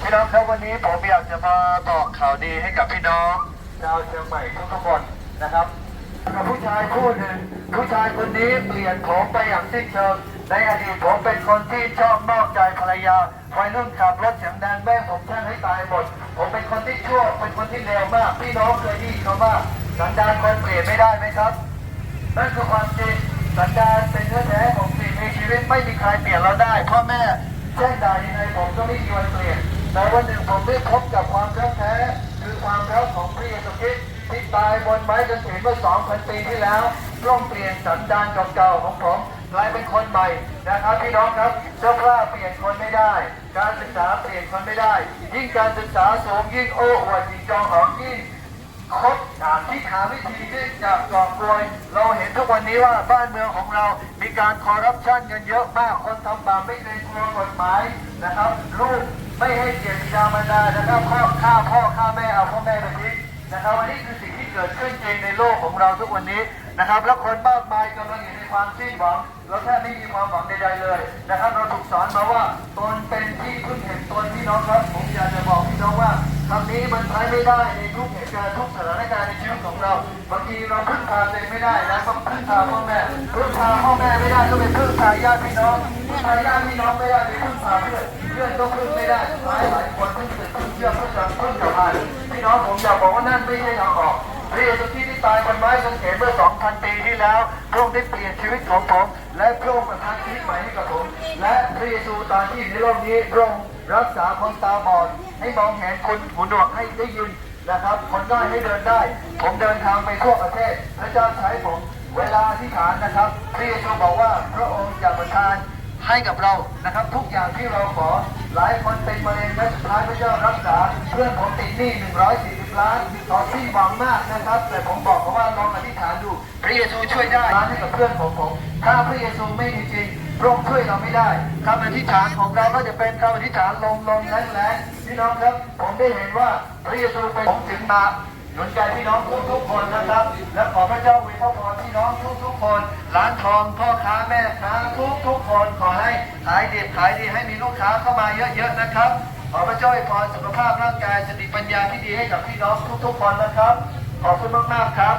พี่น้องครับวันนี้ผมอยากจะมาบอกข่าวดีให้กับพี่น้องชาวเชียงใหม่ทุกคนนะครับกับผู้ชายคู่หนึ่งผู้ชายคนนี้เปลี่ยนผมไปอย่างสิ้นเชิงในอดีตผมเป็นคนที่ชอบนอกใจภรรยาวัยรุ่นขับรถเสียงดังแม่ผมแช่งให้ตายหมด ผมเป็นคนที่ชั่วเป็นคนที่เลวมาก พี่น้องเคยได้ยินคำว่าสันดานคนเปลี่ยนไม่ได้ไหมครับนั่นคือความจริงสันดานเป็นเนื้อแท้ของสิ่งมีชีวิตไม่มีใครเปลี่ยนเราได้พ่อแม่แจ้งด่ายังไงผมก็ไม่มีวัน เปลี่ยนแต่วันหนึ่งผมได้พบกับความรักแท้คือความรักของพระเยซูคริสต์ที่ตายบนไม้กางเขนเมื่อ2,000ปีที่แล้วร่วมเปลี่ยนสันดานเก่าๆของผมกลายเป็นคนใหม่นะครับพี่น้องครับเสื้อผ้าเปลี่ยนคนไม่ได้ การศึกษาเปลี่ยนคนไม่ได้ ยิ่งการศึกษาสูงยิ่งโอ้อวดยิ่งจองหองยิ่งคดหาที่หาวิธีที่จะกอบโกยเราเห็นทุกวันนี้ว่าบ้านเมืองของเรา มีการคอร์รัปชันกันเยอะมากคนทำบาปไม่เกรงกลัวกฎหมายนะครับลูก ไม่ให้เกียรติดามารดานะครับพ่อฆ่าพ่อฆ่าแม่เอาพ่อแม่ไปทิ้งนะครับวันนี้คือสิ่งที่เกิดขึ้นจริงในโลกของเราทุกวันนี้นะครับแล้วคนมากมายกำลังอยู่ในความสิ้นหวังเราแทบไม่มีความหวังใดๆเลยนะครับ เราถูกสอนมาว่าตนเป็นที่พึ่งแห่งตนพี่น้องครับ ผมอยากจะบอกพี่น้องว่า คำนี้มันใช้ไม่ได้ในทุกเหตุการณ์ทุกสถานการณ์ในชีวิตของเราบางทีเราพึ่งพาตัวเองไม่ได้นะต้องพึ่งพาพ่อแม่พึ่งพาพ่อแม่ไม่ได้ก็ไปพึ่งพาญาติพี่น้องพึ่งพาญาติพี่น้องไม่ได้ไปพึ่งพาเพื่อนเพื่อนก็พึ่งไม่ได้หลายหลายคนพึ่งสึกพึ่งเชื่อพึ่งสังพึ่งจับพานพี่น้องผมอยากบอกว่านั่นไม่ใช่ทางออก พระเยซูคริสต์ที่ตายบนไม้กางเขนเมื่อ 2,000 ปีที่แล้ว พระองค์ได้เปลี่ยนชีวิตของผม และพระองค์ประทานชีวิตใหม่ให้กับผม และพระเยซูตอนที่อยู่ในโลกนี้พระองค์รักษาคนตาบอดให้มองเห็นคนหูหนวกให้ได้ยินนะครับ คนด้อยให้เดินได้ ผมเดินทางไปทั่วประเทศ พระเจ้าใช้ผมเวลาที่ฐานนะครับ พระเยซูบอกว่าพระองค์จะประทานให้กับเรานะครับ ทุกอย่างที่เราขอ หลายคนเป็นมะเร็งและสุดท้ายพระเจ้ารักษาเพื่อนผมติดหนี้140 ล้านตอนที่หวังมากนะครับ แต่ผมบอกเขาว่าลองอธิษฐานดู พระเยซูช่วยได้ร้านให้กับเพื่อนผมผม ถ้าพระเยซูไม่มีจริงพระองค์ช่วยเราไม่ได้คำอธิษฐานของเราก็จะเป็นคำอธิษฐานลมลมแรงแรงพี่น้องครับ ผมได้เห็นว่าพระเยซูเป็นผมถึงมาหนุนใจพี่น้องทุกๆคนนะครับ และขอพระเจ้าอวยพรพี่น้องทุกๆคนร้านทองพ่อค้าแม่ค้าทุกๆคนขอให้ขายดีขายดีให้มีลูกค้าเข้ามาเยอะๆนะครับ ขอพระเจ้าอวยพรสุขภาพร่างกายสติปัญญาที่ดีให้กับพี่น้องทุกๆคนนะครับ ขอบคุณมากๆครับ